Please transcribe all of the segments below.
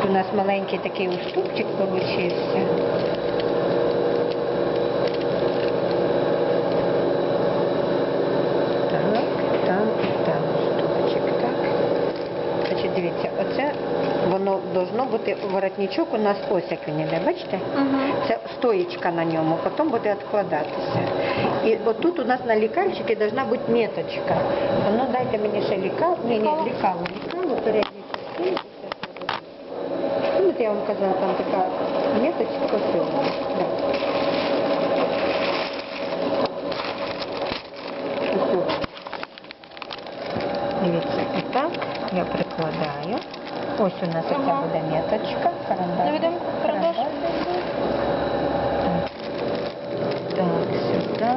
Тут у нас маленький такий уступчик получився. Так, там і там уступчик, так. Значить, дивіться, оце воно должно бути воротничок у нас ось як він іде, бачите? Це стоїчка на ньому, потім буде відкладатися. І отут у нас на лікарчикі должна бути меточка. А Ну дайте мені ще лікав. Ні, ні, лікаву. Лікаву передню частину. Ну, от я вам казала, там така меточка ось. Да. Ось тут. Дивіться, і так я прикладаю. Ось у нас оця Ага. буде меточка. Карандаш. Наведемо карандаш. Так. Так, сюди.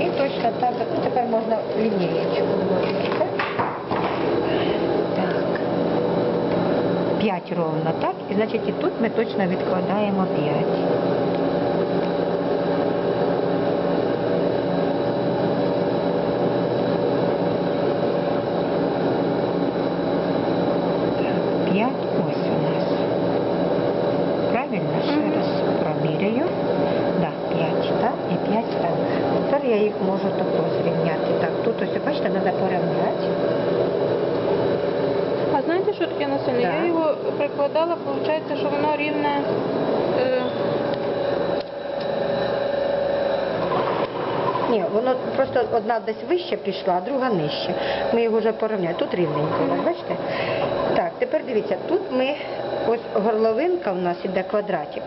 І точно так, ну, тепер можна лінієчку вложити. 5 ровно, так? І значить і тут ми точно відкладаємо 5. Можу також зрівняти. Так, тут ось, бачите, треба порівняти. Знаєте, що таке насильно? Да. Я його прикладала, виходить, що воно рівне. Е, Ні, воно просто одна десь вище пішла, а друга нижче. Ми його вже порівняли. Тут рівненько, бачите? Тепер дивіться, тут ми, ось горловинка у нас іде квадратик.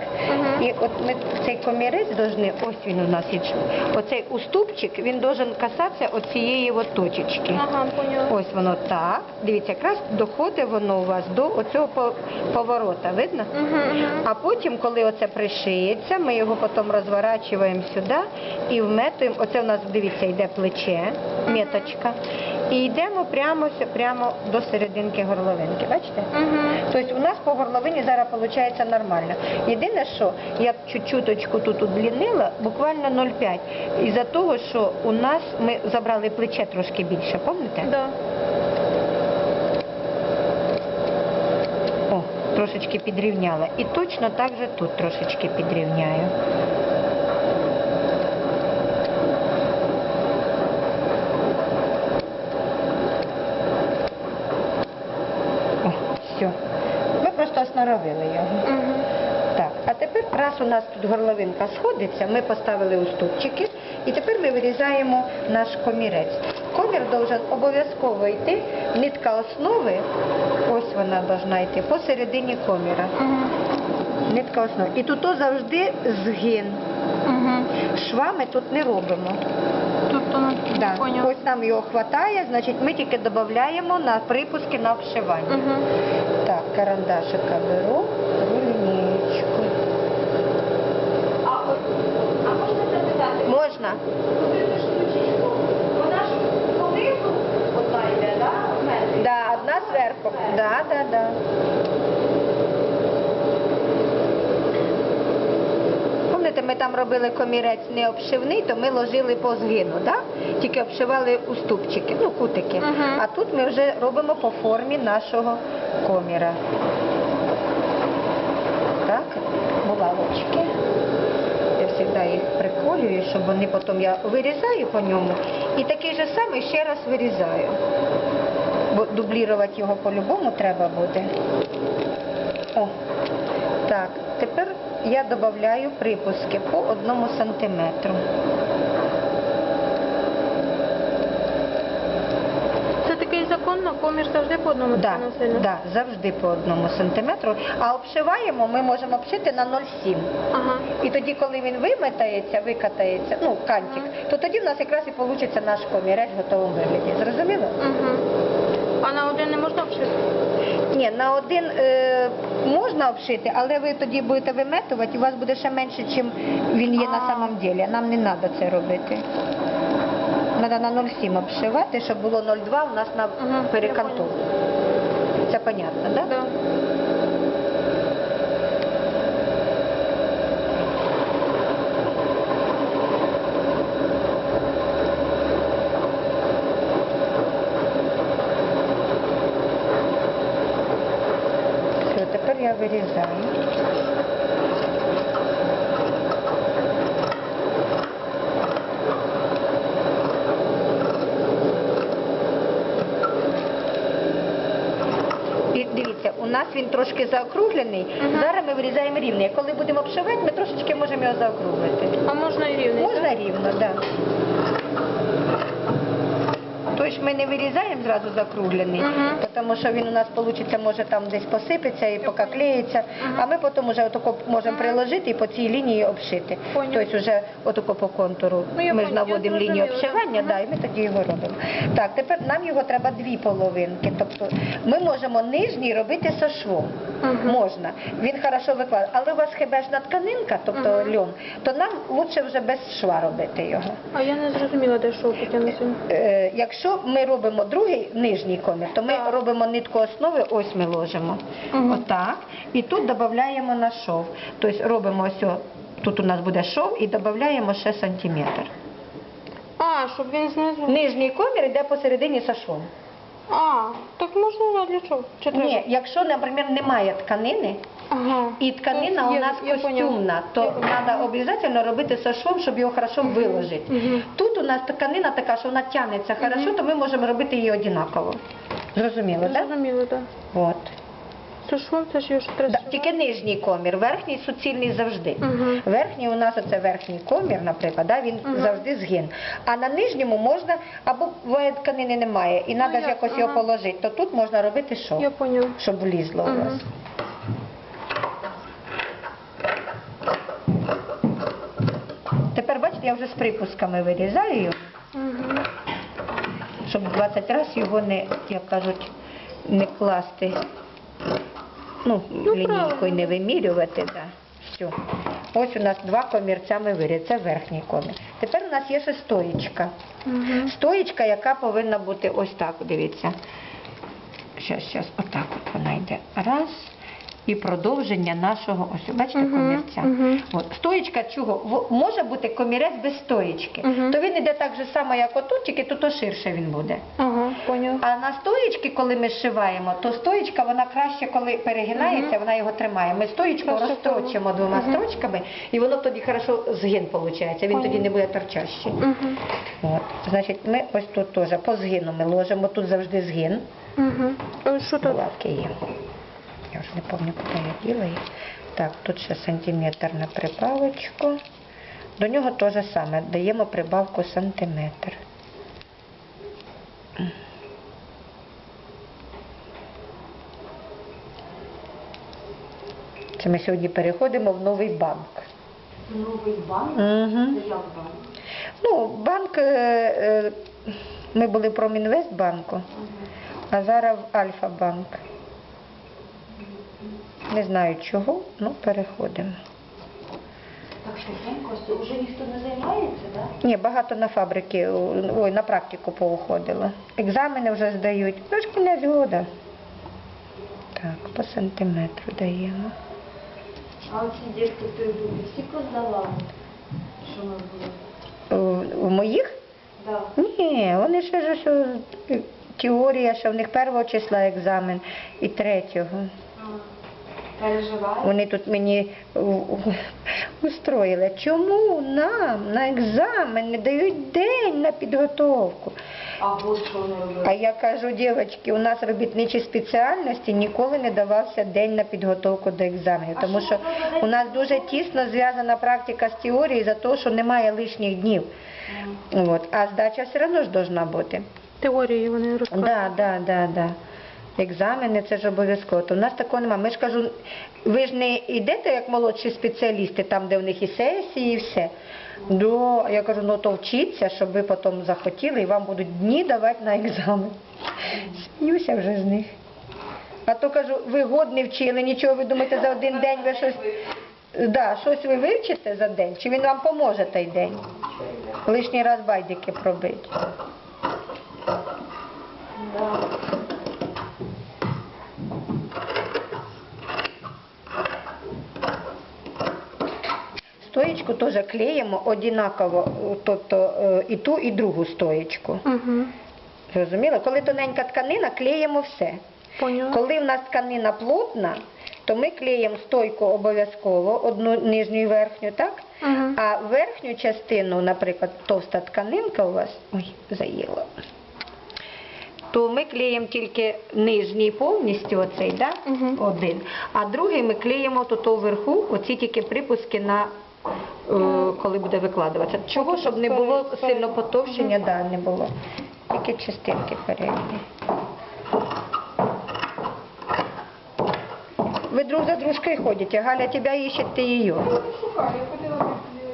І от ми цей комірець должны, ось він у нас іде. Оцей уступчик, він должен касатися оцієї от точечки. ага, поняла. Ось воно так. Дивіться, якраз доходить воно у вас до оцього поворота, видно? А потім, коли оце пришиється, ми його потім розворачуємо сюди і вметуємо. Оце у нас, дивіться, йде плече, меточка. І йдемо прямо, прямо до серединки горловинки. Бачите? Угу. Тобто у нас по горловині зараз виходить нормально. Єдине, що я чуть-чуточку тут удлінила, буквально 0,5. Із-за того, що у нас ми забрали плече трошки більше, пам'ятаєте? Да. О, трошечки підрівняла. І точно так же тут трошечки підрівняю. О, все. Ми його. Угу. Так, а тепер раз у нас тут горловинка сходиться, ми поставили уступчики і тепер ми вирізаємо наш комірець. Комір должен обов'язково йти, нитка основи, ось вона должна йти посередині коміра. Угу. Нитка основи. І тут завжди згин. Угу. Шва ми тут не робимо. Тобто, ну, Да. поняла. Ось нам його вистачає, значить ми тільки додаємо на припуски на обшивання. Угу. Так, карандашика беру, беру лінієчку. А, а можна запитати? Вона ж понизу одна йде, да? в? Да, одна зверху. Да, да, да. Пам'ятаєте, ми там робили комірець не обшивний, то ми ложили по згину, да? тільки обшивали уступчики, ну кутики. Мгм. А тут ми вже робимо по формі нашого коміра. Так, булавочки. Я завжди їх приколюю, щоб вони потім я вирізаю по ньому. І такий же самий ще раз вирізаю. Бо дублірувати його по-любому треба буде. О, так, тепер я додаю припуски по одному сантиметру. Це такий закон, на комір завжди по одному Да, насильно. да, завжди по одному сантиметру. А обшиваємо ми можемо обшити на 0,7. Ага. І тоді, коли він виметається, викатається, ну, кантик, то тоді в нас якраз і вийде наш комірець в готовому вигляді. Зрозуміло? Угу. А на один не можна обшити? Ні, на один е, можна обшити, але ви тоді будете виметувати, у вас буде ще менше, ніж він є на самом ділі. Нам не треба це робити. Треба на 0,7 обшивати, щоб було 0,2 у нас на Мгм, я переканту. Це понятно, так? Да? І дивіться, у нас він трошки заокруглений. Зараз ми вирізаємо рівний. Коли будемо обшивати, ми трошечки можемо його заокруглити. А можна і рівний, Можна так? рівно, так. Да. Ми не вирізаємо зразу закруглений, Мгм. тому що він у нас вийде, може там десь посипеться і поки клеїться, а ми потім вже отако можемо приложити і по цій лінії обшити. Поняла. Тобто вже отако по контуру Ну, я ми ж поняла, я наводимо лінію зрозуміла, обшивання, да. да, і ми тоді його робимо. Так, тепер нам його треба дві половинки. Тобто ми можемо нижній робити со швом. Мгм. Можна. Він хорошо викладає. Але у вас хебежна тканинка, тобто Мгм. льон, то нам краще вже без шва робити його. А я не зрозуміла, де шов потягнути. Е, якщо ми робимо другий нижній комір, то ми Так. робимо нитку основи, ось ми ложимо. Мгм. Отак. І тут додаємо на шов. Тобто робимо ось, о- тут у нас буде шов і додаємо ще сантиметр. А, щоб він знизу. Нижній комір йде посередині за швом. А, так можна а для чого? Чи треба? Ні, якщо, наприклад, немає тканини, Ага. і тканина Ну, у нас я поняла. костюмна, Я то треба обов'язково робити со швом, щоб його хорошо виложити. Мгм. Тут у нас тканина така, що вона тягнеться хорошо, то ми можемо робити її однаково. Зрозуміло, так? Зрозуміло, так. От. Шов, це ж його ж треба. Да, тільки нижній комір, верхній суцільний завжди. Мгм. Верхній у нас оце верхній комір, наприклад, да, він Мгм. завжди згин. А на нижньому можна, або буває тканини немає, і треба ж ясно, якось його положити, то тут можна робити що? Я поняла. Щоб влізло у Мгм. вас. Тепер бачите, я вже з припусками вирізаю Угу. щоб 20 разів його не, як кажуть, не класти. Ну, лінійкою не вимірювати, да. Все. Ось у нас два комірця ми вирізали. Це верхній комір. Тепер у нас є ще стоїчка. Угу. Стоїчка, яка повинна бути ось так, дивіться. Щас, щас, отак от вона йде. Раз. І продовження нашого, ось, бачите, Мгм, комірця. мгм. От. Стоїчка чого? В- Може бути комірець без стоїчки. Мгм. То він йде так же само, як отут, тільки тут ширше він буде. Ага, поняла. А на стоїчки, коли ми зшиваємо, то стоїчка вона краще, коли перегинається, вона його тримає. Ми стоїчку Хорошо, розстрочимо двома Мгм. строчками, і воно тоді хорошо згин виходить. Він Поняла. тоді не буде торчащий. Угу. От, значить, ми ось тут теж по згину ми ложимо, тут завжди згин. Угу. Що тут? Булавки є. Я вже не пам'ятаю, куди я діла їх. Так, тут ще сантиметр на прибавочку. До нього те ж саме, даємо прибавку сантиметр. Це ми сьогодні переходимо в новий банк. Новий банк? Угу. Це як банк? Ну, банк, е, е, ми були в Промінвестбанку, а зараз в Альфа-банк. Не знаю чого, ну переходимо. Так це вже ніхто не займається, так? Ні, багато на фабрики, ой, на практику поуходило. Екзамени вже здають. Ну ж кінець года. Так, по сантиметру даємо. А оці дітки той групі всі поздавали, що ми були? У, моїх? Да. Ні, вони ще ж е, теорія, що в них першого числа екзамен і третього. Вони тут мені устроїли. Чому нам на екзамен не дають день на підготовку? А я кажу, дівчатки, у нас робітничі спеціальності ніколи не давався день на підготовку до екзаменів, тому що у нас дуже тісно зв'язана практика з теорією за те, що немає лишніх днів. От. А здача все одно ж должна бути. Теорії вони розказують. Да, да, да, да. Екзамени це ж обов'язково. То в нас такого немає. Ми ж кажу, ви ж не йдете як молодші спеціалісти, там, де в них і сесії, і все. До, я кажу, ну то вчіться, щоб ви потім захотіли і вам будуть дні давати на екзамен. Сміюся вже з них. А то кажу, ви год не вчили, нічого, ви думаєте, за один день ви щось. Да, щось ви вивчите за день, чи він вам поможе той день? Лишній раз байдики пробити. Да. Стоєчку теж клеїмо однаково, тобто е, і ту, і другу стоєчку. Угу. Зрозуміло? Коли тоненька тканина, клеїмо все. Поняла. Коли в нас тканина плотна, то ми клеїмо стойку обов'язково, одну нижню і верхню, так? Мгм. А верхню частину, наприклад, товста тканинка у вас, ой, заїла, то ми клеїмо тільки нижній повністю оцей, да? Мгм. один. А другий ми клеїмо тут вверху, оці тільки припуски на е, коли буде викладуватися. Чого, щоб не було сильно потовщення, да, не було. Тільки частинки передні. Ви друг за дружкою ходите, Галя тебе іще, ти її. Я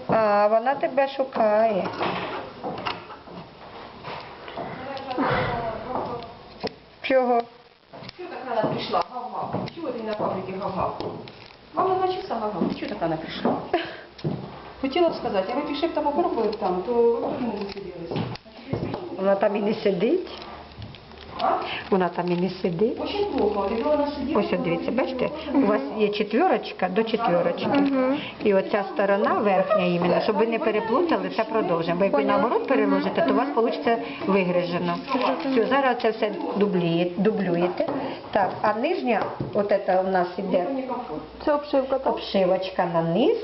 А, вона тебе шукає. Чого? Чого так рано прийшла? Гав-гав. Чого ти на фабриці гав-гав? Мама два часа гав-гав. Чого так рано прийшла? Хотіла б сказати, а ви пішли б там попробували б там, то ви б не засиділися. Вона там і не сидить. А? Вона там і не сидить. Очень плохо. Якби вона сиділа... Ось от дивіться, бачите, у вас є четверочка до четверочки. І оця сторона верхня іменно, щоб ви не переплутали, це продовжуємо. Бо як ви наоборот переложите, то у вас вийде вигрижено. Все, зараз це все дублює, дублюєте. Так, а нижня, от це у нас іде Це обшивка, так? обшивочка на низ.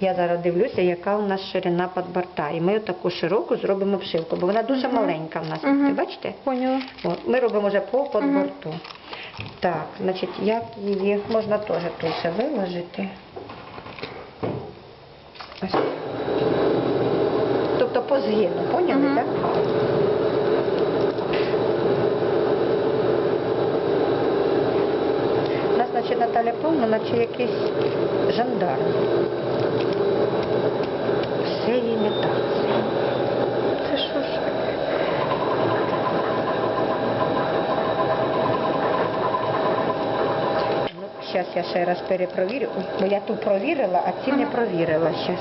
Я зараз дивлюся, яка у нас ширина подборта. І ми таку широку зробимо обшивку, бо вона дуже маленька в нас. Ви бачите? Поняла. От, ми робимо вже по подборту. Так, значить, як її можна теж тут виложити. Ось. Тобто по згину, поняли, Мгм. так? У нас, наче Наталя Павловна, наче якийсь жандарм. Все так. Це що ж? Ну, зараз я ще раз перепровірю, бо я ту провірила, а ці не провірила. Зараз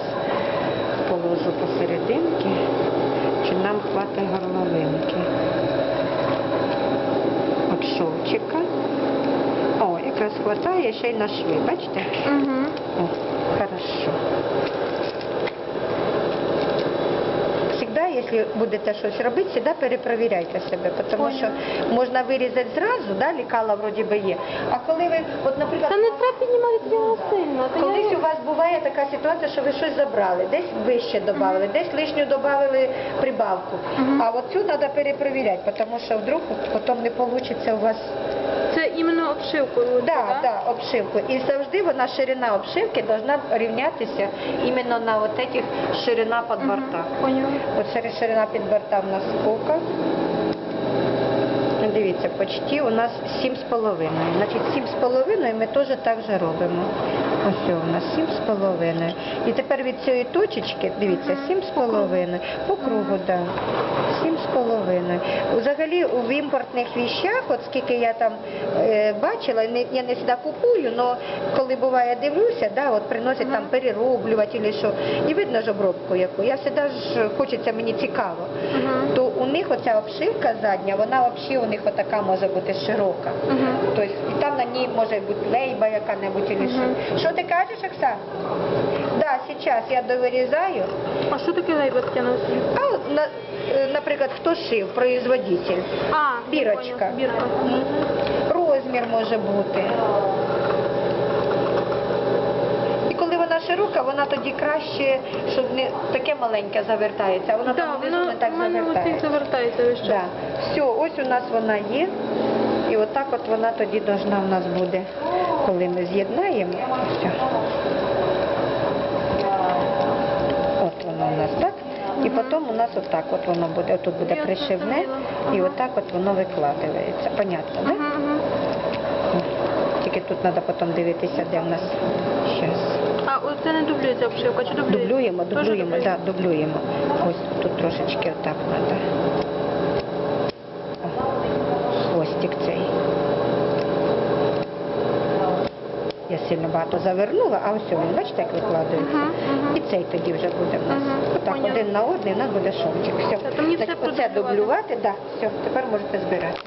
положу посерединки, чи нам хватить горловинки. От шовчика. О, якраз хватає ще й на шви, бачите? Угу. О, хорошо. Якщо будете щось робити, завжди перепровіряйте себе, тому що можна вирізати зразу, да, лікала вроді би є. А коли ви, от, наприклад, Та не треба піднімати сильно. Та Колись я... у вас буває така ситуація, що ви щось забрали, десь вище додали, десь лишню додали прибавку. А от цю треба перепровіряти, тому що вдруг потім не вийде у вас Це іменно обшивку Так, да, так? да, обшивку. І завжди вона ширина обшивки повинна рівнятися іменно на от этих ширина підборта. Поняла. От шири- ширина підборта в нас скільки? Ну, Дивіться, почти у нас 7,5. Значить, 7,5 ми теж так же робимо. Ось у нас 7,5. І тепер від цієї точечки, дивіться, 7,5. По кругу, так. 7,5. Взагалі в імпортних віщах, от скільки я там е, бачила, не, я не завжди купую, але коли буває дивлюся, да, от приносять там перероблювати що, і видно ж обробку яку. Я завжди ж хочеться, мені цікаво Угу. то у них оця обшивка задня, вона взагалі у них отака може бути широка. Угу. Тобто, і там на ній може бути лейба яка-небудь чи що. Що ти кажеш, Оксана? Да, зараз я довирізаю. А що таке лейба Тетяна А на, е, наприклад, хто шив, производитель. А, Бірочка. Бірка. Розмір може бути. І коли вона широка, вона тоді краще, щоб не таке маленьке завертається, а вона Так, там внизу воно не так в мене оцей завертається. завертається весь час. Да. Все, ось у нас вона є. І отак от вона тоді должна в нас буде, коли ми з'єднаємо. Все. От воно у нас так. І потім у нас отак от воно буде, отут буде пришивне, і отак от воно викладається. Понятно, так? Угу. Тільки тут треба потім дивитися, де в нас щас. А оце не дублюється обшивка, чи дублюється? Дублюємо, дублюємо, да, дублюємо. Ось тут трошечки отак треба. Хвостик цей. Я сильно багато завернула, а ось він, бачите, як викладається. Мгм, мгм. І цей тоді вже буде в нас. Мгм, Отак, поняла. один на один, у нас буде шовчик. Все. Та то мені все Значить, оце дублювати, так, все, тепер можете збирати.